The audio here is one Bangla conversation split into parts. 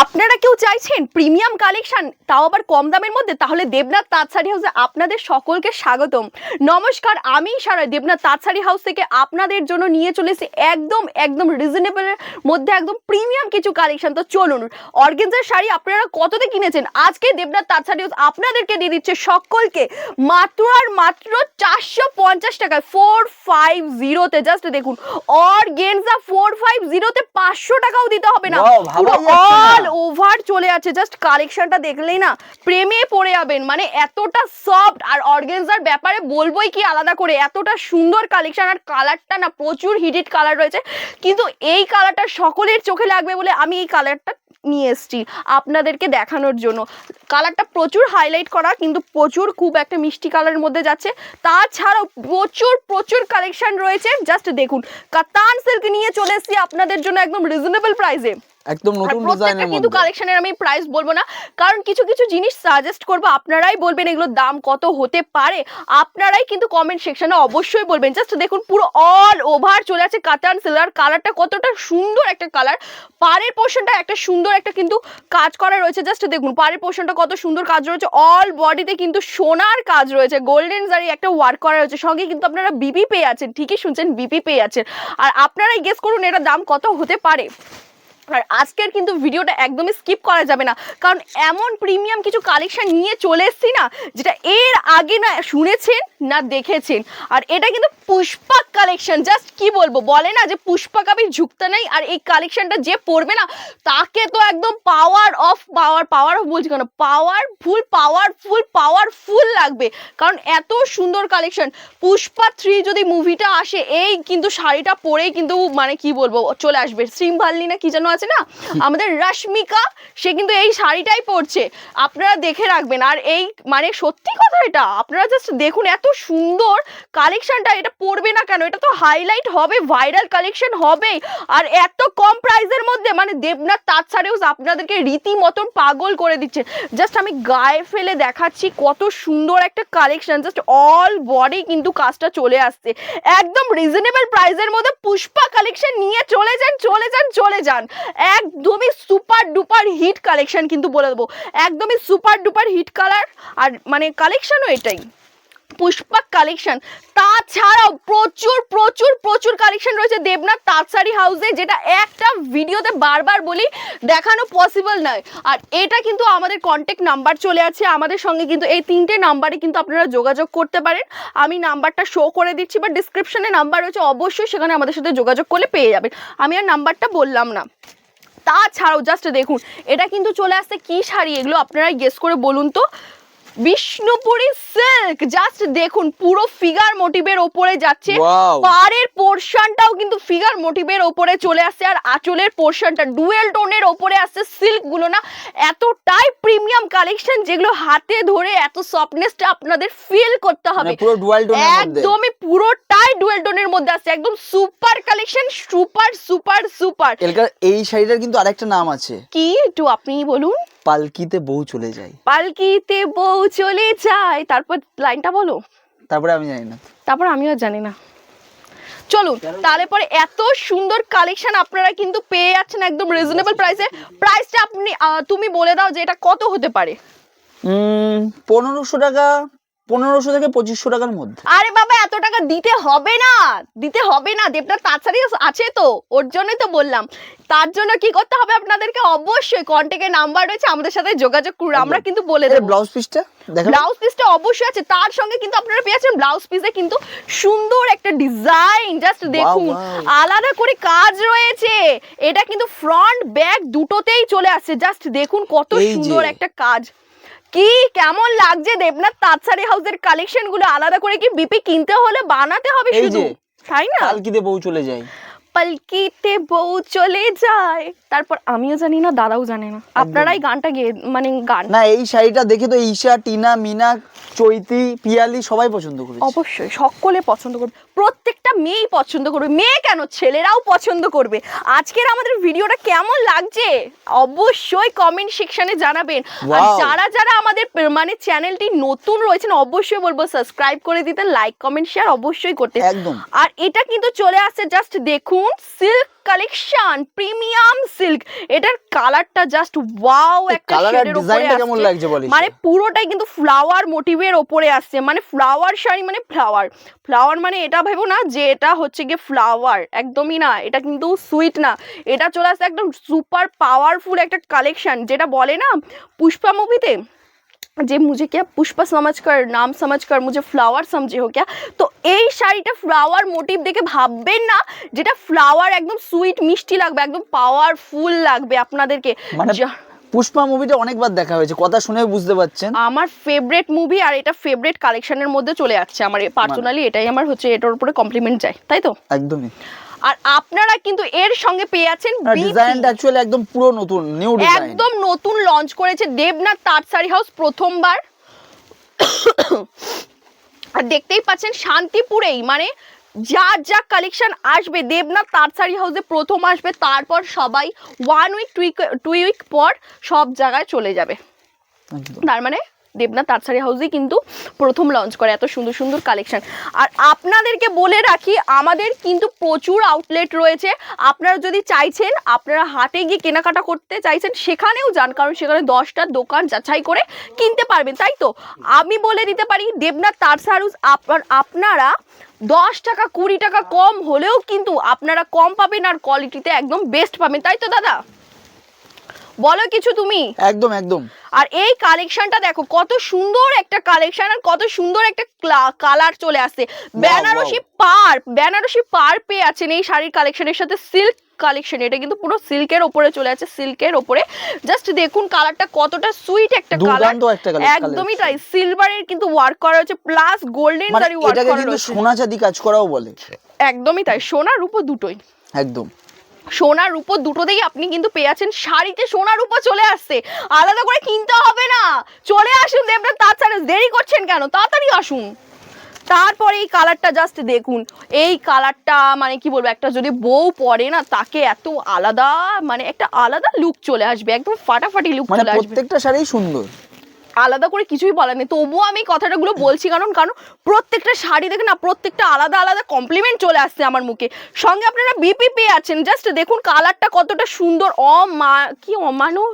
আপনারা কেউ চাইছেন প্রিমিয়াম কালেকশন, তাও আবার কম দামের মধ্যে? তাহলে দেবনাথ তাঁত শাড়ি হাউসে আপনাদের সকলকে স্বাগতম। নমস্কার, আমি সারা দেবনাথ তাঁত শাড়ি হাউস থেকে আপনাদের জন্য নিয়ে চলেছি একদম একদম রিজনেবলের মধ্যে একদম প্রিমিয়াম কিছু কালেকশন। তো চলুন, অর্গেনজার শাড়ি আপনারা কততে কিনেছেন? আজকে দেবনাথ তাঁত শাড়ি হাউস আপনাদেরকে দিয়ে দিচ্ছে সকলকে মাত্র আর মাত্র চারশো পঞ্চাশ টাকায়। ফোর ফাইভ জিরোতে জাস্ট দেখুন, অর্গেনজা ফোর জিরোতে পাঁচশো টাকাও দিতে হবে না। পুরো। অল ওভার চলে আছে জাস্ট কালেকশনটা দেখলেই না প্রেমে পড়ে যাবেন। মানে এতটা সফট আর অর্গেনজার ব্যাপারে বলবোই কি আলাদা করে? এতটা সুন্দর কালেকশন আর কালারটা না প্রচুর হিটেড কালার রয়েছে। কিন্তু এই কালারটা সকলের চোখে লাগবে বলে আমি এই কালারটা নিয়ে এসছি আপনাদেরকে দেখানোর জন্য। কালারটা প্রচুর হাইলাইট করা, কিন্তু প্রচুর খুব একটা মিষ্টি কালারের মধ্যে যাচ্ছে। তাছাড়াও প্রচুর প্রচুর কালেকশন রয়েছে। জাস্ট দেখুন, কাতান সিল্ক নিয়ে চলে এসছি আপনাদের জন্য একদম রিজনেবল প্রাইসে একদম নতুন ডিজাইনের কিন্তু মধ্যে। কালেকশনের আমি প্রাইস বলব না। কারণ কিছু কিছু জিনিস সাজেস্ট করব আপনারাই বলবেন এগুলোর দাম কত হতে পারে। আপনারাই কিন্তু কমেন্ট সেকশনে অবশ্যই বলবেন। জাস্ট দেখুন পুরো অল ওভার চলে আছে কাতান সিলার কালারটা কতটা সুন্দর একটা কালার পাড়ের পোর্শনটা একটা সুন্দর একটা কিন্তু কাজ করা রয়েছে। জাস্ট দেখুন পাড়ের পোর্শনটা কত সুন্দর কাজ রয়েছে। অল বডিতে কিন্তু সোনার কাজ রয়েছে। গোল্ডেন জারি একটা ওয়ার্ক করা রয়েছে। সঙ্গে কিন্তু আপনারা বিপি পেয়ে আছেন। ঠিকই শুনছেন বিপি পেয়ে আছেন। আর আপনারাই গেস করুন এটার দাম কত হতে পারে। আর আজকের কিন্তু ভিডিওটা একদমই স্কিপ করা যাবে না। কারণ এমন প্রিমিয়াম কিছু কালেকশন নিয়ে চলে এসেছি না, যেটা এর আগে না শুনেছেন না দেখেছেন। আর এটা কিন্তু পুষ্পাক কালেকশন জাস্ট কি বলব? বলে না যে পুষ্পাক আমি ঝুঁকতে নেই, আর এই কালেকশনটা যে পড়বে না, তাকে তো একদম power of power power of বলছি কেন? পাওয়ারফুল পাওয়ারফুল পাওয়ারফুল লাগবে। কারণ এত সুন্দর কালেকশন পুষ্পা থ্রি যদি মুভিটা আসে, এই কিন্তু শাড়িটা পরেই কিন্তু মানে কি বলব? চলে আসবে। শ্রীমভাল্লি না কি যেন আছে? না? আমাদের রশ্মিকা, সে কিন্তু এই শাড়িটাই পরছে। আপনারা দেখে রাখবেন, আর এই মানে সত্যি কথা এটা, আপনারা জাস্ট দেখুন এত সুন্দর কালেকশনটা এটা পরবে না কেন? এটা তো হাইলাইট হবে ভাইরাল কালেকশন হবে আর এত কম প্রাইসের মধ্যে মানে দেবনাথ তাঁত সারেও আপনাদেরকে রীতিমতন পাগল করে দিচ্ছে। জাস্ট আমি গায়ে ফেলে দেখাচ্ছি, কত সুন্দর একটা কালেকশন জাস্ট অল বডি কিন্তু কাজটা চলে আসছে। একদম রিজনেবল প্রাইসের মধ্যে পুষ্পা কালেকশন নিয়ে চলে যান চলে যান চলে যান। একদমই সুপার ডুপার হিট কালেকশন কিন্তু বলে দেবো। একদমই সুপার ডুপার হিট কালার আর মানে কালেকশনও এটাই। পুষ্পাক কালেকশন তাছাড়াও প্রচুর প্রচুর প্রচুর কালেকশন রয়েছে দেবনাথ তাঁতশাড়ি হাউসে যেটা একটা ভিডিওতে বারবার বলি, দেখানো পসিবল নয়। আর এটা কিন্তু আমাদের কন্ট্যাক্ট নাম্বার চলে আছে। আমাদের সঙ্গে কিন্তু এই তিনটে নাম্বারে কিন্তু আপনারা যোগাযোগ করতে পারেন। আমি নাম্বারটা শো করে দিচ্ছি বা ডিসক্রিপশনে নাম্বার রয়েছে, অবশ্যই সেখানে আমাদের সাথে যোগাযোগ করলে পেয়ে যাবেন। আমি আর নাম্বারটা বললাম না। তাছাড়াও জাস্ট দেখুন, এটা কিন্তু চলে আসছে কি শাড়ি? এগুলো আপনারা গেস করে বলুন তো। বিষ্ণুপুরি সিল্ক। জাস্ট দেখুন পুরো ফিগার মোটিভের ওপরে যাচ্ছে। পাড়ের পোর্শনটাও কিন্তু ফিগার মোটিভের ওপরে চলে আসছে। আর আঁচলের পোর্শনটা ডুয়েল টোনের ওপরে আসছে সিল্কগুলো না। এতটাই প্রিমিয়াম কালেকশন যেগুলো হাতে ধরে এত সফটনেসটা আপনাদের ফিল করতে হবে। মানে পুরো ডুয়াল টোনের মধ্যে। একদমই পুরোটাই ডুয়েল টোনের মধ্যে আসছে। একদম super collection super super super এলকার এই শাড়িটার কিন্তু আরেকটা নাম আছে। কি? একটু আপনি বলুন। পালকিতে বউ চলে যায়। পালকিতে বউ চলে যায়। তারপর লাইনটা বলো। তারপরে আমি জানি না। তারপর আমিও জানি না। চলুন তাহলে পরে এত সুন্দর কালেকশন আপনারা কিন্তু পেয়ে যাচ্ছেন একদম রিজনেবল প্রাইসে প্রাইসটা আপনি তুমি বলে দাও যে এটা কত হতে পারে। পনেরোশো টাকা পনেরোশো থেকে পঁচিশশো টাকার মধ্যে। আরে বাবা এত টাকা দিতে হবে না। দিতে হবে না। দেবনাথ তাড়াতাড়ি আছে তো। ওর জন্যই তো বললাম। তার জন্য কি করতে হবে আপনাদেরকে? অবশ্যই কন্ট্যাক্টের নাম্বার রয়েছে আমাদের সাথে যোগাযোগ করুন। আমরা কিন্তু বলে দেবো। ব্লাউজ পিসটা ব্লাউজ পিসটা অবশ্যই আছে। তার সঙ্গে কিন্তু আপনারা পেয়েছেন ব্লাউজ পিসে কিন্তু সুন্দর একটা ডিজাইন জাস্ট দেখুন আলাদা করে কাজ রয়েছে। এটা কিন্তু ফ্রন্ট ব্যাক দুটোতেই চলে আসছে। জাস্ট দেখুন কত সুন্দর একটা কাজ। কি? কেমন লাগছে? দেবনাথ তাঁতশাড়ি হাউসের কালেকশনগুলো আলাদা করে কি বিপি কিনতে হলে বানাতে হবে শুধু। তাই না? পালকিতে বউ চলে যায়। পালকিতে বউ চলে যায়। তারপর আমিও জানি না দাদাও জানে না। আপনারাই গানটা গেয়ে মানে গান। না এই শাড়িটা দেখে তো ঈশা টিনা মিনা চৈতি পিয়ালি সবাই পছন্দ করবে অবশ্যই সকলে পছন্দ করবে। প্রত্যেকটা মেয়েই পছন্দ করবে। মেয়ে কেন? ছেলেরাও পছন্দ করবে। আজকের আমাদের ভিডিওটা কেমন লাগছে? অবশ্যই কমেন্ট সেকশনে জানাবেন। আর যারা যারা আমাদের মানে চ্যানেলটি নতুন রয়েছেন অবশ্যই বলব সাবস্ক্রাইব করে দিতে লাইক কমেন্ট শেয়ার অবশ্যই করতে। একদম। আর এটা কিন্তু চলে আসছে জাস্ট দেখুন সিল্ক কালেকশন প্রিমিয়াম সিল্ক এটার কালারটা জাস্ট ওয়াও একটা শেডের উপরে কেমন লাগছে বলি মানে পুরোটাই কিন্তু ফ্লাওয়ার মোটিভের ওপরে আসছে। মানে ফ্লাওয়ার শাড়ি মানে ফ্লাওয়ার ফ্লাওয়ার মানে এটা ভেবো না যে এটা হচ্ছে গিয়ে ফ্লাওয়ার একদমই না এটা কিন্তু সুইট না। এটা চলে আসছে একদম সুপার পাওয়ারফুল একটা কালেকশন যেটা বলে না পুষ্পা মুভিতে যে मुझे কে পুষ্পা समझ कर नाम समझ कर मुझे फ्लावर समझे हो क्या तो এই শাড়িটা ফ্লাওয়ার মোটিভ দেখে ভাববেন না যেটা ফ্লাওয়ার একদম সুইট মিষ্টি লাগবে একদম পাওয়ারফুল লাগবে আপনাদেরকে। মানে পুষ্পা মুভিটা অনেকবার দেখা হয়েছে কথা শুনে বুঝতে পারছেন। আমার ফেভারিট মুভি আর এটা ফেভারিট কালেকশনের মধ্যে চলে যাচ্ছে আমার পার্সোনালি এটাই আমার হচ্ছে এটার উপরে কমপ্লিমেন্ট যায় তাই তো? একদমই। আর আপনারা কিন্তু এর সঙ্গে পেয়ে আছেন ডিজাইনটা অ্যাকচুয়ালি একদম পুরো নতুন নিউ ডিজাইন একদম নতুন লঞ্চ করেছে দেবনাথ তাঁত শাড়ি হাউস প্রথমবার। আর দেখতেই পাচ্ছেন শান্তিপুরেই মানে যা যা কালেকশন আসবে দেবনাথ তারসারি হাউসে প্রথম আসবে তারপর সবাই ওয়ান উইক টু উইক পর সব জায়গায় চলে যাবে। তার মানে দেবনাথ তারসারি হাউসই কিন্তু প্রথম লঞ্চ করে এত সুন্দর সুন্দর কালেকশন আর আপনাদেরকে বলে রাখি, আমাদের কিন্তু প্রচুর আউটলেট রয়েছে। আপনারা যদি চাইছেন, আপনারা হাটে গিয়ে কেনাকাটা করতে চাইছেন, সেখানেও যান, কারণ সেখানে দশটা দোকান যাচাই করে কিনতে পারবেন, তাই তো? আমি বলে দিতে পারি, দেবনাথ তারসা হাউস আপনার, আপনারা দশ টাকা, কুড়ি টাকা কম হলেও কিন্তু আপনারা কম পাবেন আর কোয়ালিটিতে একদম বেস্ট পাবেন, তাই তো দাদা? বলো কিছু তুমি? একদম একদম। আর এই কালেকশনটা দেখো কত সুন্দর একটা কালেকশন আর কত সুন্দর একটা কালার চলে আসছে। বেনারসি পার বেনারসি পার পেয়ে আছেন এই শাড়ির কালেকশনের সাথে সিল্ক কালেকশন এটা কিন্তু পুরো সিল্কের ওপরে চলে আছে সিল্কের ওপরে। জাস্ট দেখুন কালারটা কতটা সুইট একটা কালার একদমই তাই সিলভারের কিন্তু ওয়ার্ক করা হয়েছে প্লাস গোল্ডেন জারি ওয়ার্ক করা কিন্তু রয়েছে সোনা চাঁদি কাজ করাও বলে। একদমই তাই সোনা রূপো দুটোই। একদম। সোনার রূপো দুটোতেই আপনি কিন্তু পেয়ে যাচ্ছেন শাড়িতে সোনার রূপো চলে আসছে। আলাদা করে কিনতে হবে না। চলে আসুন দেবনাথ তাড়াতাড়ি দেরি করছেন কেন? তাড়াতাড়ি আসুন। তারপরে এই কালারটা জাস্ট দেখুন। এই কালারটা মানে কি বলব একটা যদি বউ পরে না তাকে এত আলাদা মানে একটা আলাদা লুক চলে আসবে। একদম ফাটাফাটি লুক মানে চলে আসবে। প্রত্যেকটা শাড়ি সুন্দর। আলাদা করে কিছুই বলার নেই। তবুও আমি কথাটাগুলো বলছি কারণ কারণ প্রত্যেকটা শাড়ি দেখে না, প্রত্যেকটা আলাদা আলাদা কমপ্লিমেন্ট চলে আসছে আমার মুখে। সঙ্গে আপনারা বিপি পেয়ে আছেন। জাস্ট দেখুন কালারটা কতটা সুন্দর। অমা, কি অমানো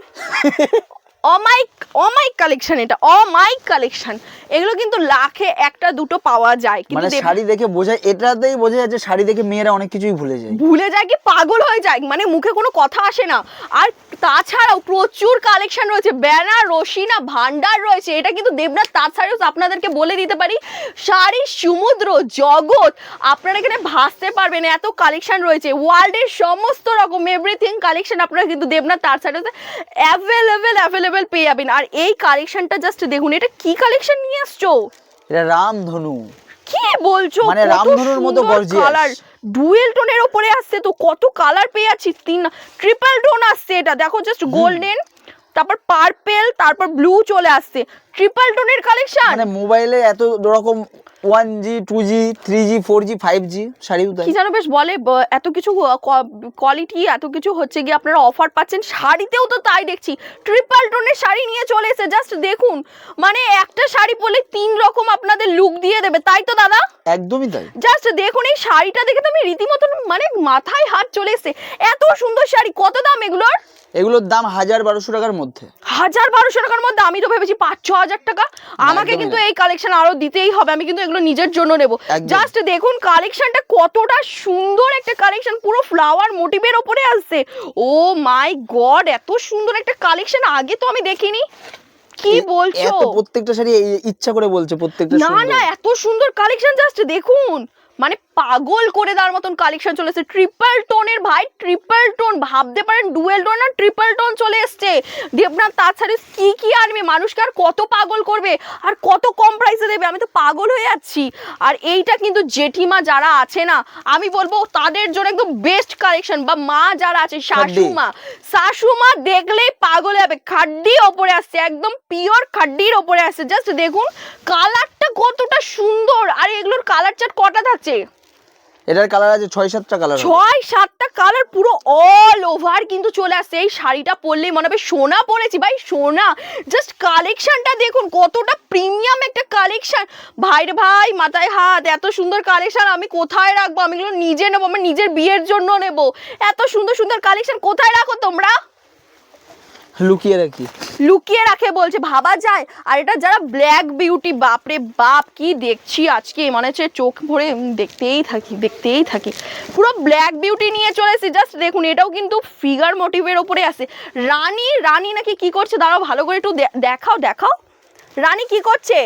অমাইক অমাইক কালেকশন এটা অমাইক কালেকশন এগুলো কিন্তু লাখে একটা দুটো পাওয়া যায় কিন্তু মানে শাড়ি দেখে বোঝায় এটাতেই বোঝা যাচ্ছে শাড়ি দেখে মেয়েরা অনেক কিছুই ভুলে যায়। ভুলে যায় কি পাগল হয়ে যায় মানে মুখে কোনো কথা আসে না। আর তাছাড়াও প্রচুর কালেকশন রয়েছে ব্যানার রশিনা ভান্ডার রয়েছে এটা কিন্তু দেবনাথ তাছাড়াও আপনাদেরকে বলে দিতে পারি। শাড়ি সমুদ্র জগৎ আপনারা এখানে ভাসতে পারবেন এত কালেকশন রয়েছে। ওয়ার্ল্ডের সমস্ত রকম এভরিথিং কালেকশন আপনারা কিন্তু দেবনাথ তাছাড়াও অ্যাভেলেবেল অ্যাভেলেবেল পেয়ে যাবেন। আর এই কালেকশনটা জাস্ট দেখুন এটা কি কালেকশন নিয়ে আসছো? এটা রামধনু। কি বলছো? মানে রামধনুর মতো গর্জিয়াস কালার ডুয়েল টোনের উপরে আসছে তো কত কালার পেয়ে আছি তিন ট্রিপল টোন আসছে এটা। দেখো জাস্ট গোল্ডেন তারপর পার্পেল তারপর ব্লু চলে আসছে। ট্রিপল টোনের কালেকশন মানে মোবাইলে এত রকম one G two G three G four G five G শাড়িও কি যেন বেশ বলে এত কিছু কোয়ালিটি এত কিছু হচ্ছে গিয়ে আপনারা অফার পাচ্ছেন। শাড়িতেও তো তাই দেখছি। ট্রিপল টোনের শাড়ি নিয়ে চলে এসে জাস্ট দেখুন মানে একটা শাড়ি পরলে তিন রকম আপনাদের লুক দিয়ে দেবে। তাই তো দাদা? একদমই তাই। জাস্ট দেখুন এই শাড়িটা দেখে তো আমি রীতিমতন মানে মাথায় হাত চলে এসেছে। এত সুন্দর শাড়ি কত দাম এগুলোর? এগুলোর দাম হাজার বারোশো টাকার মধ্যে। হাজার বারোশো টাকার মধ্যে? আমি তো ভেবেছি পাঁচ ছ হাজার টাকা। আমাকে কিন্তু এই কালেকশন আরও দিতেই হবে। আমি কিন্তু এগুলো নিজের জন্য নেব। জাস্ট দেখুন কালেকশনটা কতটা সুন্দর একটা কালেকশন পুরো ফ্লাওয়ার মোটিভের ওপরে আসছে। ও মাই গড এত সুন্দর একটা কালেকশন আগে তো আমি দেখিনি। কি বলছো? প্রত্যেকটা শাড়ি ইচ্ছা করে বলছে প্রত্যেকটা না না এত সুন্দর কালেকশন জাস্ট দেখুন। মানে পাগল করে দেওয়ার মতন কালেকশন চলে এসেছে। ট্রিপল টোনের ভাই ট্রিপল টোন ভাবতে পারেন ডুয়েল টোন আর ট্রিপল টোন চলে এসছে। দেবনাথ তাছাড়া কি কি আনবে? মানুষকে আর কত পাগল করবে? আর কত কম প্রাইসে দেবে? আমি তো পাগল হয়ে যাচ্ছি। আর এইটা কিন্তু জেঠিমা যারা আছে না আমি বলব তাদের জন্য একদম বেস্ট কালেকশন বা মা যারা আছে শাশুমা। শাশুমা দেখলেই পাগল হবে খাড্ডি ওপরে আসছে একদম পিওর খাড্ডির ওপরে আসছে। জাস্ট দেখুন কালারটা কতটা সুন্দর! আর এগুলোর কালার চার্ট কটা থাকছে? এটার কালার আছে ছয় সাতটা কালার ছয় সাতটা কালার পুরো অল ওভার কিন্তু চলে আসছে। এই শাড়িটা পরলেই মনে হবে সোনা পরেছি। ভাই সোনা! জাস্ট কালেকশনটা দেখুন কতটা প্রিমিয়াম একটা কালেকশন ভাইরে ভাই মাথায় হাত এত সুন্দর কালেকশন আমি কোথায় রাখব? আমি এগুলো নিজে নেব আমার নিজের বিয়ের জন্য নেব। এত সুন্দর সুন্দর কালেকশন কোথায় রাখো তোমরা? লুকিয়ে রাখি। লুকিয়ে রাখে বলছে, ভাবা যায়। আর এটা যারা ব্ল্যাক বিউটি বাপরে বাপ, কি দেখছি আজকে? মনে হচ্ছে চোখ ভরে দেখতেই থাকি দেখতেই থাকি। পুরো ব্ল্যাক বিউটি নিয়ে চলে এসেছি জাস্ট দেখুন, এটাও কিন্তু ফিগার মোটিভের ওপরে আছে। রানী রানী নাকি কি করছে? দাঁড়াও, ভালো করে একটু দেখাও দেখাও। রানী কি করছে?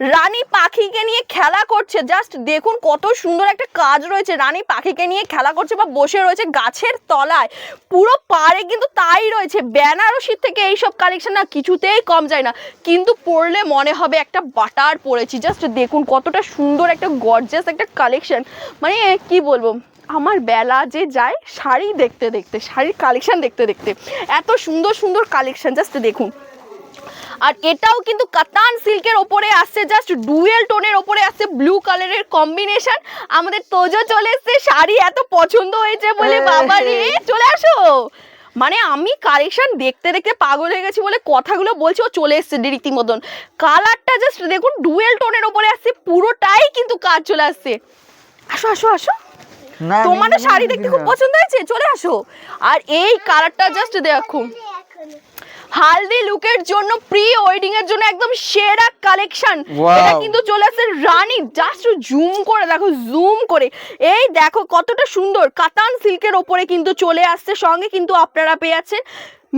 রানী পাখিকে নিয়ে খেলা করছে। জাস্ট দেখুন কত সুন্দর একটা কাজ রয়েছে। রানী পাখিকে নিয়ে খেলা করছে বা বসে রয়েছে গাছের তলায়। পুরো পাড়ে কিন্তু তাই রয়েছে। বেনারসির থেকে এইসব কালেকশন না কিছুতেই কম যায় না। কিন্তু পড়লে মনে হবে একটা বাটার পরেছি জাস্ট দেখুন কতটা সুন্দর একটা গর্জাস একটা কালেকশন মানে কি বলব, আমার বেলা যে যায় শাড়ি দেখতে দেখতে, শাড়ির কালেকশন দেখতে দেখতে, এত সুন্দর সুন্দর কালেকশন জাস্ট দেখুন। আর এটাও কিন্তু কাতান সিল্কের ওপরে আসছে জাস্ট ডুয়েল টোনের ওপরে আসছে ব্লু কালারের কম্বিনেশন আমাদের তোজো চলে এসছে শাড়ি এত পছন্দ হয়েছে বলে বাবা রে চলে আসো। মানে আমি কালেকশন দেখতে দেখতে পাগল হয়ে গেছি বলে কথাগুলো বলছি ও চলে এসছে রীতিমতন। কালারটা জাস্ট দেখুন ডুয়েল টোনের ওপরে আসছে পুরোটাই কিন্তু কাজ চলে আসছে। আসো আসো আসো। না তোমার শাড়ি দেখতে খুব পছন্দ হয়েছে চলে আসো। আর এই কালারটা জাস্ট দেখো। হালদি লুকের জন্য প্রি ওয়েডিং এর জন্য একদম সেরা কালেকশন এটা কিন্তু চলে আসছে রানী জাস্ট জুম করে দেখো জুম করে। এই দেখো কতটা সুন্দর। কাতান সিল্কের ওপরে কিন্তু চলে আসছে সঙ্গে কিন্তু আপনারা পেয়ে যাচ্ছেন।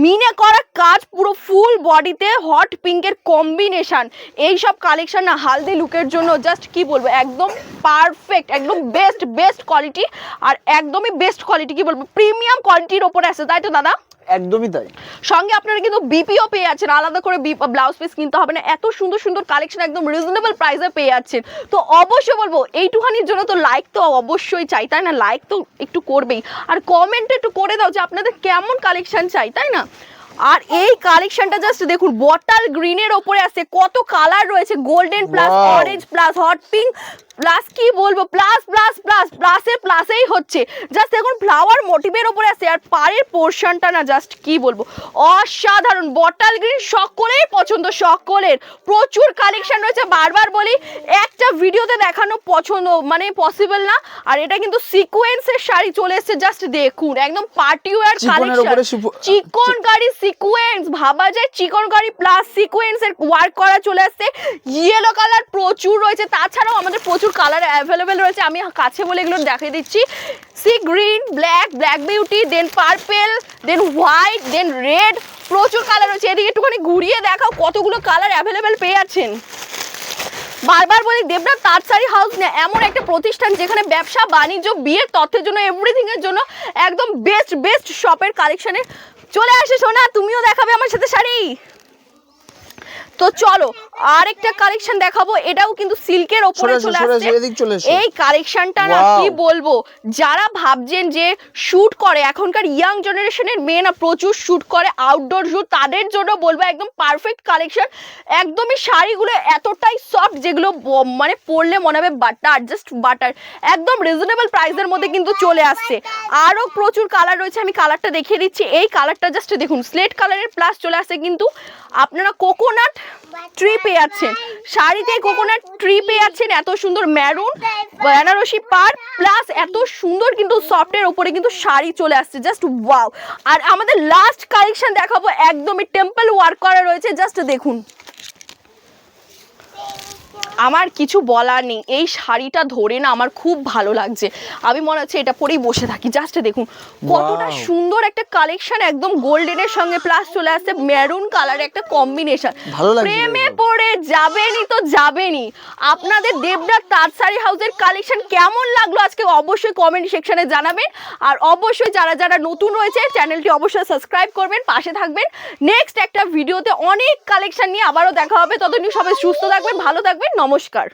মিনে করা কাজ পুরো ফুল বডিতে হট পিঙ্কের কম্বিনেশন এই সব কালেকশন না হালদি লুকের জন্য জাস্ট কি বলব একদম পারফেক্ট একদম বেস্ট বেস্ট কোয়ালিটি আর একদমই বেস্ট কোয়ালিটি কি বলব প্রিমিয়াম কোয়ালিটির ওপরে আছে তাই তো দাদা? একদমই তাই। সঙ্গে আপনারা কিন্তু বিপিও পেয়ে যাচ্ছেন, আলাদা করে ব্লাউজ পিস কিনতে হবে না, এত সুন্দর সুন্দর কালেকশন একদম রিজনেবল প্রাইসে পেয়ে যাচ্ছেন। তো অবশ্যই বলব, এইটুখানির জন্য তো লাইক তো অবশ্যই চাই, তাই না? লাইক তো একটু করবেই। আর কমেন্ট একটু করে দাও যে আপনাদের কেমন কালেকশন চাই, তাই না? আর এই কালেকশনটা জাস্ট দেখুন বটাল গ্রিনের ওপরে আছে কত কালার রয়েছে golden plus orange plus hot pink plus কি বলব প্লাস প্লাস প্লাস প্লাসের প্লাসেই হচ্ছে। জাস্ট দেখুন ফ্লাওয়ার মোটিভের ওপরে আছে আর পাড়ের পোর্শনটা না জাস্ট কি বলব অসাধারণ। বটাল গ্রিন সকলের পছন্দ সকলের। প্রচুর কালেকশন রয়েছে বারবার বলি একটা ভিডিওতে দেখানো পছন্দ মানে পসিবল না। আর এটা কিন্তু সিকোয়েন্সের শাড়ি চলে এসেছে জাস্ট দেখুন একদম পার্টি ওয়ার কালেকশন ওপরে চিকন গাড়ি সিকোয়েন্স ভাবা যায়, চিকন গাড়ি প্লাস সিকোয়েন্সের ওয়ার্ক করা চলে আসছে। ইয়েলো কালার প্রচুর রয়েছে, তাছাড়াও আমাদের প্রচুর কালার অ্যাভেলেবেল রয়েছে, আমি কাছে বলে এগুলো দেখিয়ে দিচ্ছি। Sea green black black beauty then purple then white then red প্রচুর কালার রয়েছে। এদিকে একটুখানি ঘুরিয়ে দেখাও কতগুলো কালার অ্যাভেলেবেল পেয়ে যাচ্ছেন। বারবার বলি, দেবনাথ তাঁতশাড়ি হাউস না, এমন একটা প্রতিষ্ঠান যেখানে ব্যবসা, বাণিজ্য, বিয়ের তথ্যের জন্য এভরিথিং এর জন্য একদম বেস্ট বেস্ট শপের কালেকশনে চলে আসে সোনা তুমিও দেখাবে আমার সাথে শাড়ি। তো চলো আরেকটা কালেকশন দেখাবো এটাও কিন্তু সিল্কের ওপরে চলে আসছে। এই কালেকশনটা না কি বলব যারা ভাবছেন যে শুট করে এখনকার ইয়াং জেনারেশনের মেয়ে না প্রচুর শুট করে আউটডোর শুট তাদের জন্য বলব একদম পারফেক্ট কালেকশন একদমই শাড়িগুলো এতটাই সফট যেগুলো মানে পরলে মনে হবে বাটার জাস্ট বাটার একদম রিজনেবল প্রাইসের মধ্যে কিন্তু চলে আসছে। আরও প্রচুর কালার রয়েছে আমি কালারটা দেখিয়ে দিচ্ছি। এই কালারটা জাস্ট দেখুন স্লেট কালারের প্লাস চলে আসছে কিন্তু আপনারা কোকোনাট ট্রি পেয়ে যাচ্ছেন শাড়িতে কোকোনাট ট্রি পেয়ে যাচ্ছেন এত সুন্দর ম্যারুন বেনারসি পার প্লাস এত সুন্দর কিন্তু সফটের ওপরে কিন্তু শাড়ি চলে আসছে জাস্ট ওয়াও আর আমাদের লাস্ট কালেকশন দেখাবো, একদমই টেম্পল ওয়ার্ক করা রয়েছে জাস্ট দেখুন। আমার কিছু বলার নেই। এই শাড়িটা ধরে না আমার খুব ভালো লাগছে। আমি মনে হচ্ছে এটা পরেই বসে থাকি। জাস্ট দেখুন কতটা সুন্দর একটা কালেকশন একদম গোল্ডেনের সঙ্গে প্লাস চলে আসছে। মেরুন কালার একটা কম্বিনেশন প্রেমে পড়ে যাবেনই তো যাবেনই আপনাদের দেবনাথ তাঁতশাড়ি হাউসের কালেকশন কেমন লাগল আজকে অবশ্যই কমেন্ট সেকশনে জানাবেন। আর অবশ্যই যারা যারা নতুন রয়েছে চ্যানেলটি অবশ্যই সাবস্ক্রাইব করবেন পাশে থাকবেন। নেক্সট একটা ভিডিওতে অনেক কালেকশন নিয়ে আবারও দেখা হবে। ততদিন সবাই সুস্থ থাকবেন ভালো থাকবেন। নমস্কার।